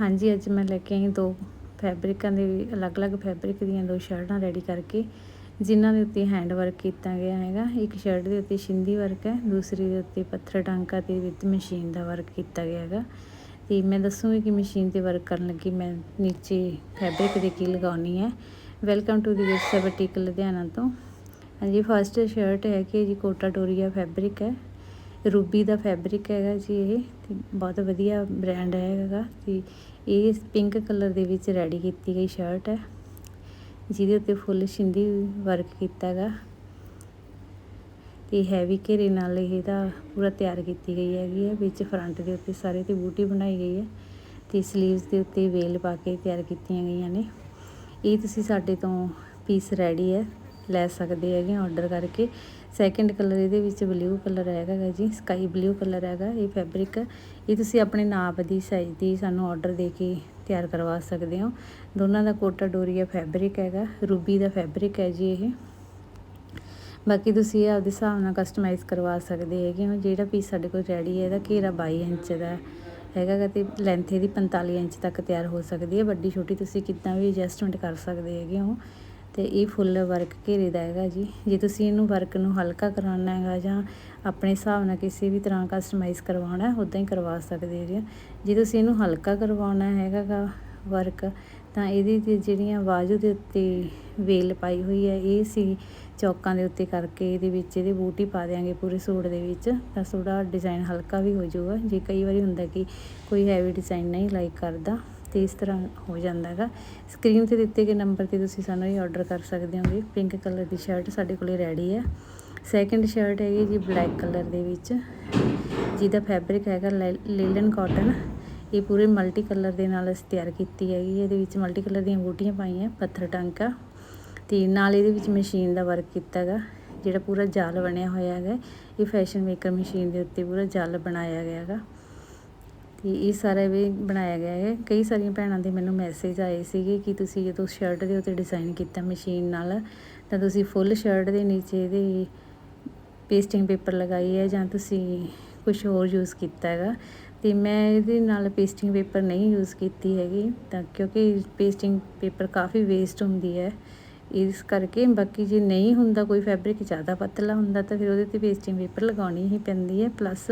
ਹਾਂਜੀ, ਅੱਜ ਮੈਂ ਲੈ ਕੇ ਆਈ ਦੋ ਫੈਬਰਿਕਾਂ ਦੇ ਅਲੱਗ-ਅਲੱਗ ਫੈਬਰਿਕ ਦੀਆਂ ਦੋ ਸ਼ਰਟਾਂ ਰੈਡੀ ਕਰਕੇ, ਜਿਨ੍ਹਾਂ ਦੇ ਉੱਤੇ ਹੈਂਡ ਵਰਕ ਕੀਤਾ ਗਿਆ ਹੈਗਾ। ਇੱਕ ਸ਼ਰਟ ਦੇ ਉੱਤੇ ਸ਼ਿੰਦੀ ਵਰਕ ਹੈ, ਦੂਸਰੀ ਦੇ ਉੱਤੇ ਪੱਥਰ ਟਾਂਕਾ ਤੇ ਵਿਦ ਮਸ਼ੀਨ ਦਾ ਵਰਕ ਕੀਤਾ ਗਿਆ ਹੈਗਾ। ਤੇ ਮੈਂ ਦੱਸੂਗੀ ਕਿ ਮਸ਼ੀਨ ਤੇ ਵਰਕ ਕਰਨ ਲੱਗੀ, ਮੈਂ ਨੀਚੇ ਫੈਬਰਿਕ ਦੇ ਕੀ ਲਗਾਉਣੀ ਹੈ। ਵੈਲਕਮ ਟੂ ਦੀ ਵਿਰਸਾ ਬਟੀਕ ਲੁਧਿਆਣਾ ਤੋਂ। ਹਾਂਜੀ ਫਸਟ ਸ਼ਰਟ ਹੈ ਕਿ ਜੀ ਕੋਟਾ ਟੋਰੀਆ ਫੈਬਰਿਕ ਹੈ। ਰੂਬੀ ਦਾ ਫੈਬਰਿਕ ਹੈਗਾ ਜੀ ਇਹ, ਤੇ ਬਹੁਤ ਵਧੀਆ ਬ੍ਰਾਂਡ ਹੈਗਾ ਤੇ ਇਹ ਪਿੰਕ ਕਲਰ ਦੇ ਵਿੱਚ ਰੈਡੀ ਕੀਤੀ ਗਈ ਸ਼ਰਟ ਹੈ। ਜਿਹਦੇ ਉੱਤੇ ਫੁੱਲ ਸ਼ਿੰਦੀ ਵਰਕ ਕੀਤਾ ਹੈਗਾ। ਤੇ ਹੈਵੀ ਘੇਰੇ ਨਾਲ ਇਹਦਾ ਪੂਰਾ ਤਿਆਰ ਕੀਤੀ ਗਈ ਹੈਗੀ ਹੈ। ਵਿੱਚ ਫਰੰਟ ਦੇ ਉੱਤੇ ਸਾਰੇ ਤੇ ਬੂਟੀ ਬਣਾਈ ਗਈ ਹੈ ਤੇ ਸਲੀਵਸ ਦੇ ਉੱਤੇ ਵੇਲ ਪਾ ਕੇ ਤਿਆਰ ਕੀਤੀਆਂ ਗਈਆਂ ਨੇ। ਇਹ ਤੁਸੀਂ ਸਾਡੇ ਤੋਂ ਪੀਸ ਰੈਡੀ ਹੈ। ਲੈ ਸਕਦੇ ਹੈਗੇ ਆਰਡਰ ਕਰਕੇ। ਸੈਕੰਡ ਕਲਰ ਇਹਦੇ ਵਿੱਚ ਬਲੂ ਕਲਰ ਹੈਗਾ ਜੀ ਸਕਾਈ ਬਲੂ ਕਲਰ ਹੈਗਾ ਇਹ ਫੈਬਰਿਕ ਇਹ ਤੁਸੀਂ ਆਪਣੇ ਨਾਪ ਦੀ ਸਾਈਜ਼ ਦੀ ਸਾਨੂੰ ਆਰਡਰ ਦੇ ਕੇ ਤਿਆਰ ਕਰਵਾ ਸਕਦੇ ਹੋ। ਦੋਨਾਂ ਦਾ ਕੋਟਾ ਡੋਰੀਆ ਫੈਬਰਿਕ ਹੈਗਾ, ਰੂਬੀ ਦਾ ਫੈਬਰਿਕ ਹੈ ਜੀ ਇਹ। ਬਾਕੀ ਤੁਸੀਂ ਇਹ ਆਪਦੇ ਹਿਸਾਬ ਨਾਲ ਕਸਟਮਾਈਜ਼ ਕਰਵਾ ਸਕਦੇ ਹੈਗੇ ਹੋ। ਜਿਹੜਾ ਪੀਸ ਸਾਡੇ ਕੋਲ ਰੈਡੀ ਹੈ ਇਹਦਾ ਘੇਰਾ 22 ਇੰਚ ਦਾ ਹੈਗਾ ਗਾ ਤੇ ਲੈਂਥ ਇਹਦੀ 45 ਇੰਚ ਤੱਕ ਤਿਆਰ ਹੋ ਸਕਦੀ ਹੈ। ਵੱਡੀ ਛੋਟੀ ਤੁਸੀਂ ਕਿੱਦਾਂ ਵੀ ਐਡਜਸਟਮੈਂਟ ਕਰ ਸਕਦੇ ਹੈਗੇ ਹੋ। ਤੇ ਇਹ ਫੁੱਲ ਵਰਕ ਘੇਰੇ ਦਾ ਹੈਗਾ ਜੀ। ਜੇ ਤੁਸੀਂ ਇਹਨੂੰ ਵਰਕ ਨੂੰ ਹਲਕਾ ਕਰਾਉਣਾ ਹੈਗਾ ਜਾਂ ਆਪਣੇ ਹਿਸਾਬ ਨਾਲ ਕਿਸੇ ਵੀ ਤਰ੍ਹਾਂ ਕਸਟਮਾਈਜ਼ ਕਰਵਾਉਣਾ ਉਦਾਂ ਹੀ ਕਰਵਾ ਸਕਦੇ ਜੀ। ਜੇ ਤੁਸੀਂ ਇਹਨੂੰ ਹਲਕਾ ਕਰਵਾਉਣਾ ਹੈਗਾ ਗਾ ਵਰਕ, ਤਾਂ ਇਹਦੀ ਤੇ ਜਿਹੜੀਆਂ ਬਾਜੂ ਦੇ ਉੱਤੇ ਵੇਲ ਪਾਈ ਹੋਈ ਹੈ, ਇਹ ਸੀ ਚੌਕਾਂ ਦੇ ਉੱਤੇ ਕਰਕੇ ਇਹਦੇ ਵਿੱਚ ਇਹਦੇ ਬੂਟੀ ਪਾ ਦੇਾਂਗੇ ਪੂਰੇ ਸੂਟ ਦੇ ਵਿੱਚ। ਤਾਂ ਥੋੜਾ ਡਿਜ਼ਾਈਨ ਹਲਕਾ ਵੀ ਹੋ ਜਾਊਗਾ। ਜੇ ਕਈ ਵਾਰੀ ਹੁੰਦਾ ਕਿ ਕੋਈ ਹੈਵੀ ਡਿਜ਼ਾਈਨ ਨਹੀਂ ਲਾਈਕ ਕਰਦਾ ਤੇ ਇਸ ਤਰ੍ਹਾਂ ਹੋ ਜਾਂਦਾ ਹੈਗਾ। ਸਕਰੀਨ ਤੇ ਦਿੱਤੇ ਗਏ ਨੰਬਰ ਤੇ ਤੁਸੀਂ ਸਾਨੂੰ ਇਹ ਆਰਡਰ ਕਰ ਸਕਦੇ ਹੋਗੇ ਪਿੰਕ ਕਲਰ ਦੀ ਸ਼ਰਟ ਸਾਡੇ ਕੋਲੇ ਰੈਡੀ ਹੈ। ਸੈਕੰਡ ਸ਼ਰਟ ਹੈਗੀ ਜੀ ਬਲੈਕ ਕਲਰ ਦੇ ਵਿੱਚ। ਜਿਹਦਾ ਫੈਬਰਿਕ ਹੈਗਾ ਲੇਲਨ ਕਾਟਨ ਇਹ ਪੂਰੇ ਮਲਟੀ ਕਲਰ ਦੇ ਨਾਲ ਅਸੀਂ ਤਿਆਰ ਕੀਤੀ ਹੈਗੀ ਇਹਦੇ ਵਿੱਚ ਮਲਟੀ ਕਲਰ ਦੀਆਂ ਬੂਟੀਆਂ ਪਾਈਆਂ, ਪੱਥਰ ਟਾਂਕਾ। ਤੇ ਨਾਲ ਇਹਦੇ ਵਿੱਚ ਮਸ਼ੀਨ ਦਾ ਵਰਕ ਕੀਤਾ ਹੈਗਾ। ਜਿਹੜਾ ਪੂਰਾ ਜਾਲ ਬਣਿਆ ਹੋਇਆ ਹੈਗਾ। ਇਹ ਫੈਸ਼ਨ ਮੇਕਰ ਮਸ਼ੀਨ ਦੇ ਉੱਤੇ ਪੂਰਾ ਜਾਲ ਬਣਾਇਆ ਗਿਆ ਹੈਗਾ। ਤੇ ਇਹ ਸਾਰਾ ਵੀ ਬਣਾਇਆ ਗਿਆ ਹੈ। ਕਈ ਸਾਰੀਆਂ ਭੈਣਾਂ ਦੇ ਮੈਨੂੰ ਮੈਸੇਜ ਆਏ ਸੀਗੇ ਕਿ ਤੁਸੀਂ ਜਦੋਂ ਸ਼ਰਟ ਦੇ ਉੱਤੇ ਡਿਜ਼ਾਈਨ ਕੀਤਾ ਮਸ਼ੀਨ ਨਾਲ, ਤਾਂ ਤੁਸੀਂ ਫੁੱਲ ਸ਼ਰਟ ਦੇ ਨੀਚੇ ਦੇ ਪੇਸਟਿੰਗ ਪੇਪਰ ਲਗਾਈ ਹੈ ਜਾਂ ਤੁਸੀਂ ਕੁਝ ਹੋਰ ਯੂਜ਼ ਕੀਤਾ ਹੈਗਾ। ਤੇ ਮੈਂ ਇਹਦੇ ਨਾਲ ਪੇਸਟਿੰਗ ਪੇਪਰ ਨਹੀਂ ਯੂਜ਼ ਕੀਤੀ ਹੈਗੀ, ਤਾਂ ਕਿਉਂਕਿ ਪੇਸਟਿੰਗ ਪੇਪਰ ਕਾਫੀ ਵੇਸਟ ਹੁੰਦੀ ਹੈ। ਇਸ ਕਰਕੇ ਬਾਕੀ ਜੇ ਨਹੀਂ ਹੁੰਦਾ, ਕੋਈ ਫੈਬਰਿਕ ਜ਼ਿਆਦਾ ਪਤਲਾ ਹੁੰਦਾ, ਤਾਂ ਫਿਰ ਉਹਦੇ ਤੇ ਪੇਸਟਿੰਗ ਪੇਪਰ ਲਗਾਉਣੀ ਹੀ ਪੈਂਦੀ ਹੈ ਪਲੱਸ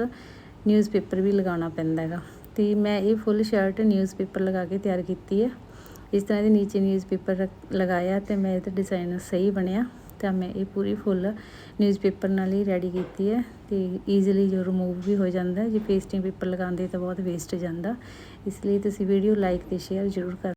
ਨਿਊਜ਼ਪੇਪਰ ਵੀ ਲਗਾਉਣਾ ਪੈਂਦਾ ਹੈਗਾ। ਤੇ ਮੈਂ ਇਹ ਫੁੱਲ ਸ਼ਰਟ ਨਿਊਜ਼ਪੇਪਰ ਲਗਾ ਕੇ ਤਿਆਰ ਕੀਤੀ ਹੈ। ਇਸ ਤਰ੍ਹਾਂ ਦੇ ਨੀਚੇ ਨਿਊਜ਼ਪੇਪਰ ਲਗਾਇਆ ਤੇ ਮੈਂ ਇਹਦਾ ਡਿਜ਼ਾਈਨ ਸਹੀ ਬਣਿਆ। ਤਾਂ ਮੈਂ ਇਹ ਪੂਰੀ ਫੁੱਲ ਨਿਊਜ਼ਪੇਪਰ ਨਾਲ ਹੀ ਰੈਡੀ ਕੀਤੀ ਹੈ ਤੇ ਈਜ਼ੀਲੀ ਜੋ ਰਿਮੂਵ ਵੀ ਹੋ ਜਾਂਦਾ ਜੇ ਪੇਸਟਿੰਗ ਪੇਪਰ ਲਗਾਉਂਦੇ ਤਾਂ ਬਹੁਤ ਵੇਸਟ ਜਾਂਦਾ। ਇਸ ਲਈ ਤੁਸੀਂ ਵੀਡੀਓ ਲਾਈਕ ਤੇ ਸ਼ੇਅਰ ਜ਼ਰੂਰ ਕਰ